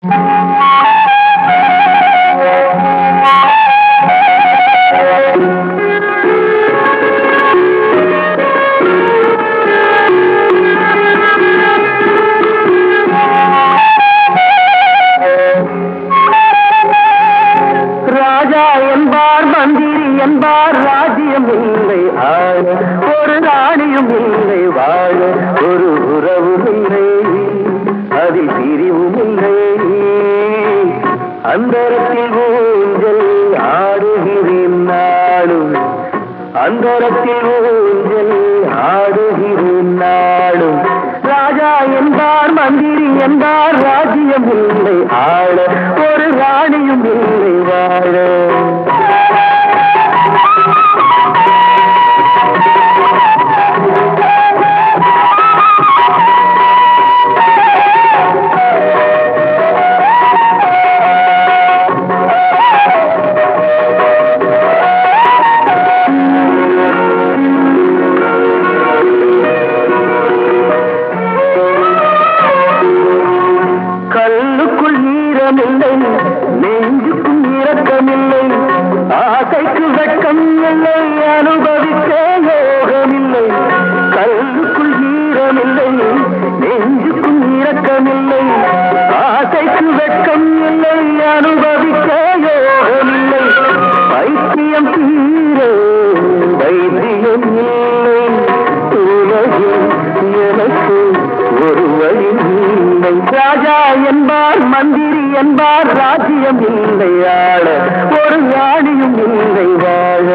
ராஜா என்பார் மந்திரி என்பார் ராஜ்யம் இல்லை. ஒரு ராணியும் இல்லை. அந்தரத்தில் ஊஞ்சல் ஆடுகிறேன் நாடும் அந்தரத்தில் ஊஞ்சல் ஆடுகிறேன் நாடும் ராஜா என்பார் மந்திரி என்பார் ராஜ்யம் இல்லை. ஆள ஆசைக்கு இல்லை அனுபவிக்க யோகமில்லை. கல்லுக்குள் ஈரமில்லை நெஞ்சுக்கும் இரக்கமில்லை. ஆசைக்கு வெட்கம் இல்லை அனுபவிக்க யோகமில்லை. வைத்தியம் தீர வைத்தியம் இல்லை ராஜா என்பார் மந்திரி என்பார் ராஜ்யம் இல்லை ஆள. ஒரு ஞானியும் இல்லை வாழ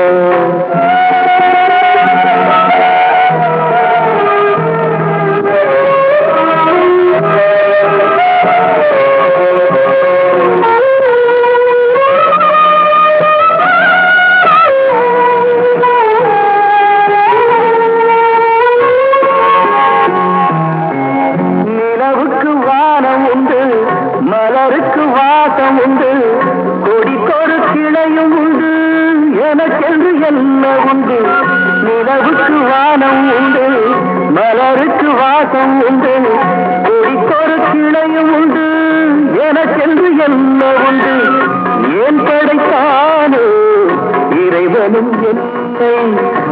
உண்டு. கொடிக்கொரு கிளையும் உண்டு. எனக்கென்று என்ன உண்டு? நிலவுக்கு வானம் உண்டு. மலருக்கு வாசம் உண்டு. கொடிக்கொரு கிளையும் உண்டு. எனக்கென்று என்ன உண்டு? ஏன் படைத்தானோ? இறைவனும் என்னை